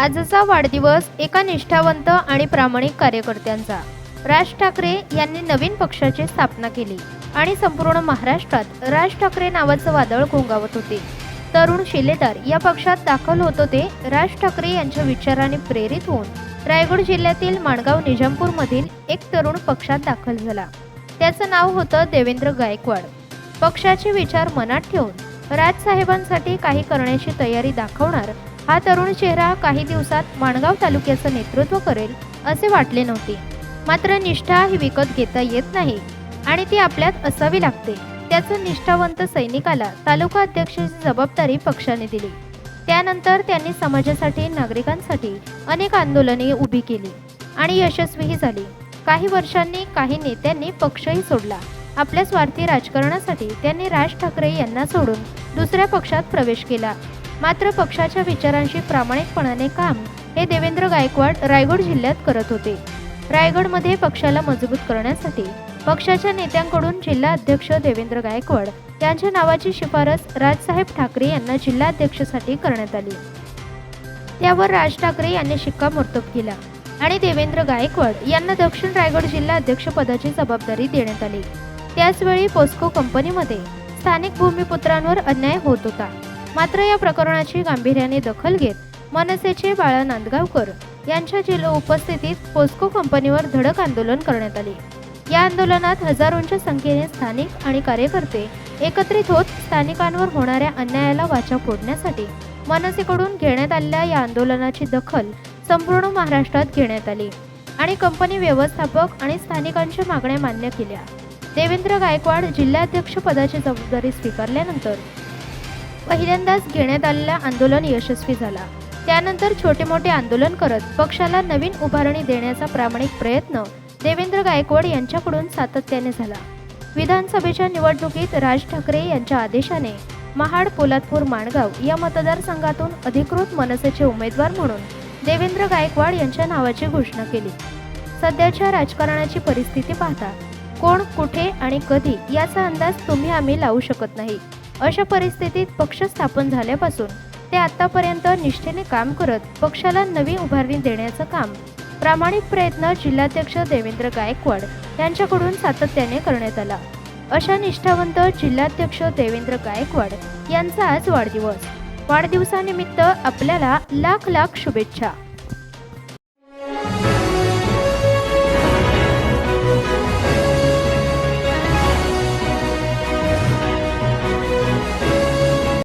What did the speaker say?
आजचा वाढदिवस एका निष्ठावंत आणि प्रामाणिक कार्यकर्त्यांचा. राज ठाकरे यांनी नवीन पक्षाची स्थापना केली आणि संपूर्ण महाराष्ट्रात राज ठाकरे नावाचं वादळ घोंगावत होते. तरुण शिलेदार या पक्षात दाखल होत होते राज ठाकरे यांच्या विचाराने प्रेरित होऊन रायगड जिल्ह्यातील माणगाव निजामपूरमधील एक तरुण पक्षात दाखल झाला. त्याचं नाव होतं देवेंद्र गायकवाड. पक्षाचे विचार मनात ठेवून राजसाहेबांसाठी काही करण्याची तयारी दाखवणार हा तरुण चेहरा काही दिवसात माणगाव तालुक्याचं नेतृत्व करेल असे वाटले नव्हते. मात्र निष्ठा ही विकत घेता येत नाही आणि ती आपल्यात असावी लागते. त्याचं निष्ठावंत सैनिकाला तालुका अध्यक्षाची जबाबदारी पक्षाने दिली. त्यानंतर त्यांनी समाजासाठी नागरिकांसाठी अनेक आंदोलने उभी केली आणि यशस्वीही झाली. काही वर्षांनी काही नेत्यांनी पक्षही सोडला. आपल्या स्वार्थी राजकारणासाठी त्यांनी राज ठाकरे यांना सोडून दुसऱ्या पक्षात प्रवेश केला. मात्र पक्षाच्या विचारांशी प्रामाणिकपणाने काम हे देवेंद्र गायकवाड रायगड जिल्ह्यात करत होते. रायगडमध्ये पक्षाला मजबूत करण्यासाठी पक्षाच्या नेत्यांकडून जिल्हा अध्यक्ष देवेंद्र गायकवाड यांच्या नावाची शिफारस राजसाहेब ठाकरे यांना जिल्हाध्यक्षसाठी करण्यात आली. त्यावर राज ठाकरे यांनी शिक्कामोर्तब केला आणि देवेंद्र गायकवाड यांना दक्षिण रायगड जिल्हा अध्यक्षपदाची जबाबदारी देण्यात आली. त्याचवेळी पोस्को कंपनीमध्ये स्थानिक भूमिपुत्रांवर अन्याय होत होता. मात्र या प्रकरणाची गांभीर्याने दखल घेत मनसेचे बाळा नांदगावकर यांच्या जिल्हा उपस्थितीत पोस्को कंपनीवर धडक आंदोलन करण्यात आले. या आंदोलनात हजारोंच्या संख्येने स्थानिक आणि कार्यकर्ते एकत्रित होत स्थानिकांवर होणाऱ्या अन्यायाला वाचा फोडण्यासाठी मनसेकडून घेण्यात आलेल्या या आंदोलनाची दखल संपूर्ण महाराष्ट्रात घेण्यात आली आणि कंपनी व्यवस्थापक आणि स्थानिकांच्या मागण्या मान्य केल्या. देवेंद्र गायकवाड जिल्हाध्यक्ष पदाची जबाबदारी स्वीकारल्यानंतर पहिल्यांदाच घेण्यात आलेला आंदोलन यशस्वी झाला. त्यानंतर छोटे मोठे आंदोलन करत पक्षाला नवीन उभारणी देण्याचा प्रामाणिक प्रयत्न देवेंद्र गायकवाड यांच्याकडून सातत्याने झाला. विधानसभेच्या निवडणुकीत राज ठाकरे यांच्या आदेशाने महाड पोलादपूर माणगाव या मतदारसंघातून अधिकृत मनसेचे उमेदवार म्हणून देवेंद्र गायकवाड यांच्या नावाची घोषणा केली. सध्याच्या राजकारणाची परिस्थिती पाहता कोण कुठे आणि कधी याचा अंदाज तुम्ही आम्ही लावू शकत नाही. अशा परिस्थितीत पक्ष स्थापन झाल्यापासून ते आतापर्यंत निष्ठेने काम करत पक्षाला नवी उभारणी देण्याचं काम प्रामाणिक प्रयत्न जिल्हाध्यक्ष देवेंद्र गायकवाड यांच्याकडून सातत्याने करण्यात आला. अशा निष्ठावंत जिल्हाध्यक्ष देवेंद्र गायकवाड यांचा आज वाढदिवस. वाढदिवसानिमित्त आपल्याला लाख लाख शुभेच्छा.